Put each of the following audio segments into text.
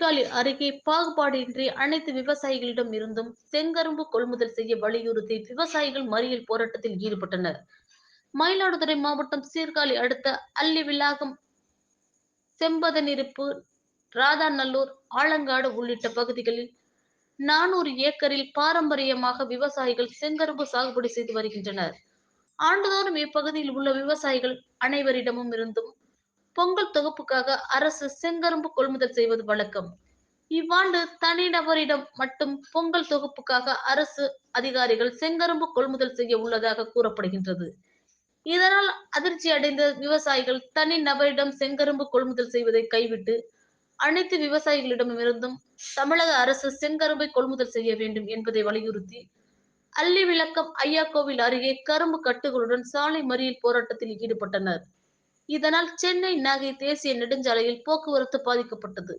சீர்காழி அருகே பாகுபாடின்றி அனைத்து விவசாயிகளிடம் இருந்தும் செங்கரும்பு கொள்முதல் செய்ய வலியுறுத்தி விவசாயிகள் மறியல் போராட்டத்தில் ஈடுபட்டனர். மயிலாடுதுறை மாவட்டம் சீர்காழி அடுத்த அல்லி விலாகம் செம்பதனிருப்பு ராதாநல்லூர் ஆலங்காடு உள்ளிட்ட பகுதிகளில் நானூறு ஏக்கரில் பாரம்பரியமாக விவசாயிகள் செங்கரும்பு சாகுபடி செய்து வருகின்றனர். ஆண்டுதோறும் இப்பகுதியில் உள்ள விவசாயிகள் அனைவரிடமும் இருந்தும் பொங்கல் தொகுப்புக்காக அரசு செங்கரும்பு கொள்முதல் செய்வது வழக்கம். இவ்வாண்டு தனிநபரிடம் மட்டும் பொங்கல் தொகுப்புக்காக அரசு அதிகாரிகள் செங்கரும்பு கொள்முதல் செய்ய உள்ளதாக கூறப்படுகின்றது. இதனால் அதிர்ச்சி அடைந்த விவசாயிகள் தனி நபரிடம் செங்கரும்பு கொள்முதல் செய்வதை கைவிட்டு அனைத்து விவசாயிகளிடமிருந்தும் தமிழக அரசு செங்கரும்பை கொள்முதல் செய்ய வேண்டும் என்பதை வலியுறுத்தி அல்லி விளக்கம் ஐயா கோவில் அருகே கரும்பு கட்டுகளுடன் சாலை மறியல் போராட்டத்தில் ஈடுபட்டனர். இதனால் சென்னை நாகை தேசிய நெடுஞ்சாலையில் போக்குவரத்து பாதிக்கப்பட்டது.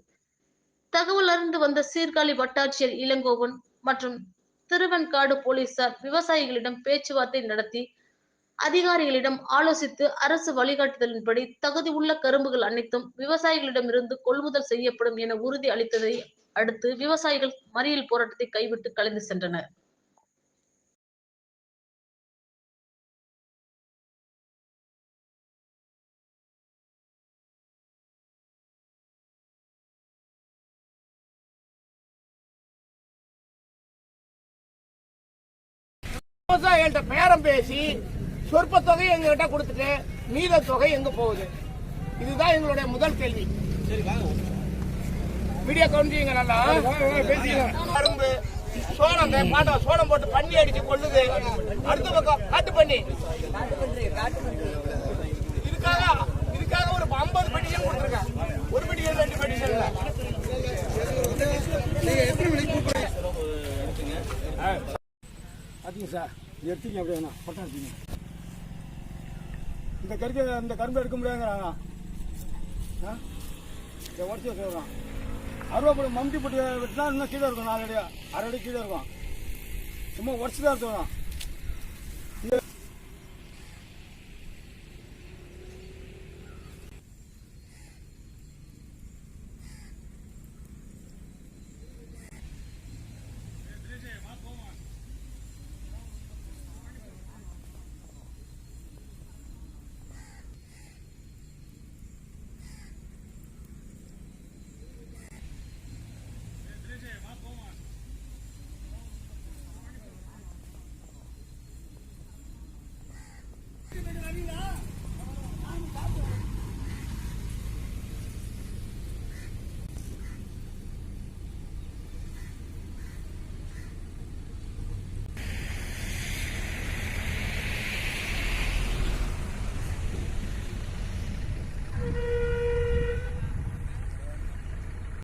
தகவல் அறிந்து வந்த சீர்காழி வட்டாட்சியர் இளங்கோவன் மற்றும் திருவெண்காடு போலீசார் விவசாயிகளிடம் பேச்சுவார்த்தை நடத்தி அதிகாரிகளிடம் ஆலோசித்து அரசு வழிகாட்டுதலின்படி தகுதி உள்ள கரும்புகள் அனைத்தும் விவசாயிகளிடமிருந்து கொள்முதல் செய்யப்படும் என உறுதி அளித்ததை அடுத்து விவசாயிகள் மறியல் போராட்டத்தை கைவிட்டு கலைந்து சென்றனர். விவசாயிகள்கிட்ட பேரம் பேசி சொற்ப தொகை எங்ககிட்ட கொடுத்துட்டு மீத தொகை எங்க போகுது? இதுதான் எங்களுடைய முதல் கேள்வி. மீடியா கவுண்டிங்க நல்லா? கரும்பு சோளம் இந்த பாட்டா சோளம் போட்டு பண்ணி அடிச்சு கொள்ளுது. அடுத்த பக்கம் காட்டு பண்ணி. இதுக்காக இதுக்காக ஒரு ஐம்பது பெட்டிஷன் கொடுத்துருக்கேன். ஒரு பெட்டிஷன் ரெண்டு பெட்டிஷன் இல்ல. பார்த்தீங்க சார். எடுத்துங்க அப்படியே வேணா பட்டம் எடுத்துங்க இந்த கரும்பு இந்த கரும்பு எடுக்க முடியாதுங்கிறாங்க ஆ? இதை உடச்சி வச்சுருக்கோம் அருவாப்படி மம்டி போட்டு வெட்டினா இன்னும் கீழே இருக்கும் நாலு அடி அரை அடி கீழே இருக்கும். சும்மா உடச்சி தான் எடுத்துக்கிறோம்